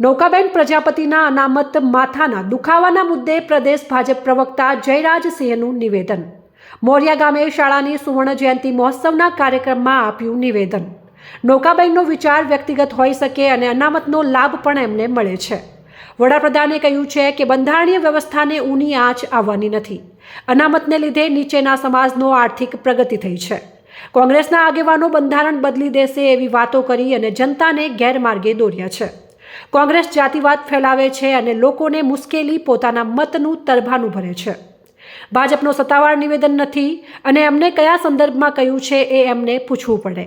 નૌકાબેન પ્રજાપતિના અનામત માથાના દુખાવાના મુદ્દે પ્રદેશ ભાજપ પ્રવક્તા જયરાજસિંહનું નિવેદન. મોરિયા ગામે શાળાની સુવર્ણ જયંતિ મહોત્સવના કાર્યક્રમમાં આપ્યું નિવેદન. નૌકાબેનનો વિચાર વ્યક્તિગત હોઈ શકે અને અનામતનો લાભ પણ એમને મળે છે. વડાપ્રધાને કહ્યું છે કે બંધારણીય વ્યવસ્થાને ઊની આંચ આવવાની નથી. અનામતને લીધે નીચેના સમાજનો આર્થિક પ્રગતિ થઈ છે. કોંગ્રેસના આગેવાનો બંધારણ બદલી દેશે એવી વાતો કરી અને જનતાને ગેરમાર્ગે દોર્યા છે. કોંગ્રેસ જાતિવાદ ફેલાવે છે અને લોકોને મુશ્કેલી પોતાના મતનું તરભાનું ભરે છે. ભાજપનો સત્તાવાર નિવેદન નથી અને એમને કયા સંદર્ભમાં કહ્યું છે એ એમને પૂછવું પડે.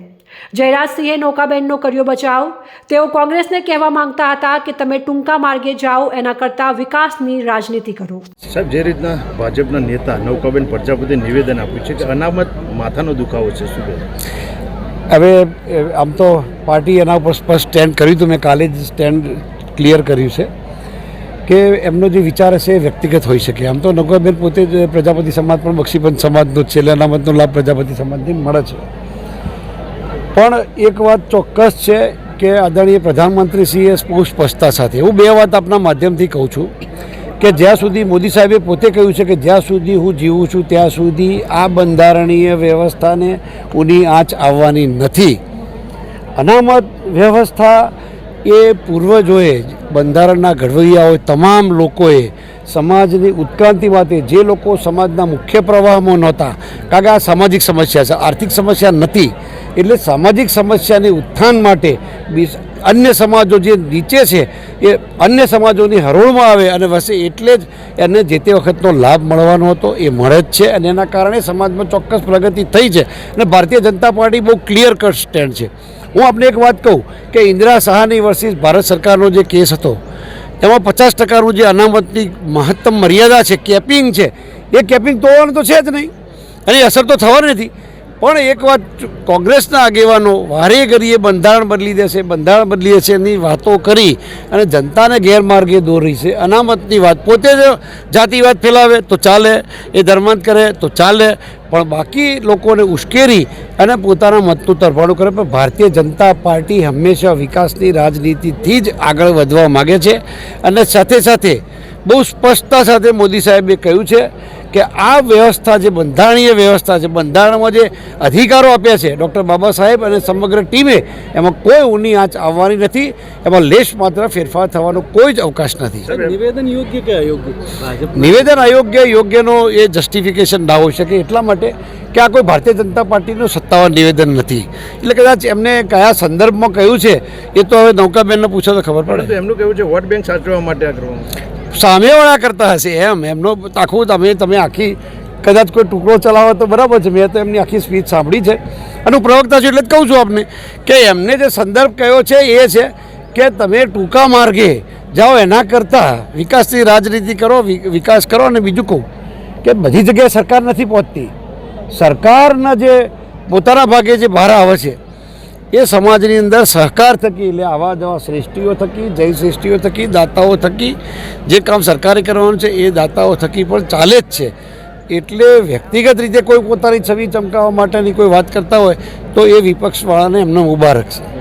જયરાજસિંહે નૌકાબેનનો કર્યો બચાવ. તેઓ કોંગ્રેસને કહેવા માંગતા હતા કે તમે ટૂંકા માર્ગે જાઓ એના કરતાં વિકાસની રાજનીતિ કરો. સાહેબ જે રીતના ભાજપના નેતા નૌકાબેન પ્રજાપતિ નિવેદન આપ્યું છે કે અનામત માથાનો દુખાવો છે શું હવે આમ તો પાર્ટી એના ઉપર સ્પષ્ટ સ્ટેન્ડ કર્યું હતું. મેં કાલે જ સ્ટેન્ડ ક્લિયર કર્યું છે કે એમનો જે વિચાર હશે એ વ્યક્તિગત હોઈ શકે. આમ તો નગરબેન પોતે જ પ્રજાપતિ સમાજ પણ બક્ષીપંચ સમાજનો જ છે. એટલે અનામતનો લાભ પ્રજાપતિ સમાજને મળે છે. પણ એક વાત ચોક્કસ છે કે આદરણીય પ્રધાનમંત્રીશ્રીએ બહુ સ્પષ્ટતા સાથે, હું બે વાત આપના માધ્યમથી કહું છું કે જ્યાં સુધી મોદી સાહેબે પોતે કહ્યું છે કે જ્યાં સુધી હું જીવું છું, ત્યાં સુધી આ બંધારણીય વ્યવસ્થાને ઉની આંચ આવવાની નથી. અનામત વ્યવસ્થા એ પૂર્વજોએ બંધારણના ઘડવૈયાઓએ તમામ લોકોએ સમાજની ઉત્ક્રાંતિ માટે જે લોકો સમાજના મુખ્ય પ્રવાહમાં નહોતા, કારણ કે આ સામાજિક સમસ્યા છે, આર્થિક સમસ્યા નથી, એટલે સામાજિક સમસ્યાની ઉત્થાન માટે અન્ય સમાજો જે નીચે છે, એ અન્ય સમાજોની હરોળમાં આવે અને વસે એટલે જ એને જે તે વખતનો લાભ મળવાનો હતો, એ મળે જ છે અને એના કારણે સમાજમાં ચોક્કસ પ્રગતિ થઈ છે અને ભારતીય જનતા પાર્ટી બહુ ક્લિયર કટ સ્ટેન્ડ છે. હું આપને એક વાત કહું કે ઇન્દિરા સહાની વર્સિસ ભારત સરકારનો જે કેસ હતો એમાં પચાસ ટકાનું જે અનામતની મહત્તમ મર્યાદા છે, કેપિંગ છે, એ કેપિંગ તોડવાનું તો છે જ નહીં. એની અસર તો થવાની નથી. પણ એક વાત કોંગ્રેસના આગેવાનો વારે ઘડીએ બંધારણ બદલી દેશે બંધારણ બદલી દેશે એની વાતો કરી અને જનતાને ગેરમાર્ગે દોરી છે. અનામતની વાત પોતે જ જાતિવાદ ફેલાવે તો ચાલે, એ ધર્માંત કરે તો ચાલે, પણ બાકી લોકોને ઉશ્કેરી અને પોતાના મતનું તરફાણું કરે. પણ ભારતીય જનતા પાર્ટી હંમેશા વિકાસની રાજનીતિથી જ આગળ વધવા માગે છે અને સાથે સાથે બહુ સ્પષ્ટતા સાથે મોદી સાહેબે કહ્યું છે કે આ વ્યવસ્થા જે બંધારણીય વ્યવસ્થા છે બંધારણમાં જે અધિકારો આપ્યા છે ડૉક્ટર બાબા સાહેબ અને સમગ્ર ટીમે એમાં કોઈ ઊની આંચ આવવાની નથી એમાં લેશ માત્ર ફેરફાર થવાનો કોઈ જ અવકાશ નથી. નિવેદન યોગ્ય કે અયોગ્ય? નિવેદન અયોગ્ય યોગ્યનો એ જસ્ટિફિકેશન ના હોઈ શકે એટલા માટે કે આ કોઈ ભારતીય જનતા પાર્ટીનું સત્તાવાર નિવેદન નથી. એટલે કદાચ એમને કયા સંદર્ભમાં કહ્યું છે એ તો હવે નૌકાબેનને પૂછો તો ખબર પડે. એમનું કહેવું છે વોટ બેંક સાચવવા માટે આ કરવાનું સામેવાળા કરતા હશે, એમ. એમનો આખું તમે તમે આખી કદાચ કોઈ ટુકડો ચલાવો તો બરાબર છે. મેં તો એમની આખી સ્પીચ સાંભળી છે. અને પ્રવક્તા છું એટલે જ કહું છું આપને કે એમને જે સંદર્ભ કયો છે એ છે કે તમે ટૂંકા માર્ગે જાઓ એના કરતાં વિકાસની રાજનીતિ કરો વિકાસ કરો અને બીજું કહું કે બધી જગ્યાએ સરકાર નથી પહોંચતી. સરકારના જે પોતાના ભાગે જે બહાર આવે છે એ સમાજની અંદર સહકાર થકી, એટલે આવા જવા શ્રેષ્ઠીઓ થકી, જય શ્રેષ્ઠીઓ થકી, દાતાઓ થકી, જે કામ સરકારે કરવાનું છે, એ દાતાઓ થકી પણ ચાલે જ છે. એટલે વ્યક્તિગત રીતે કોઈ પોતાની છબી ચમકાવવા માટેની કોઈ વાત કરતા હોય, તો એ વિપક્ષવાળાને એમને ઊભા રાખશે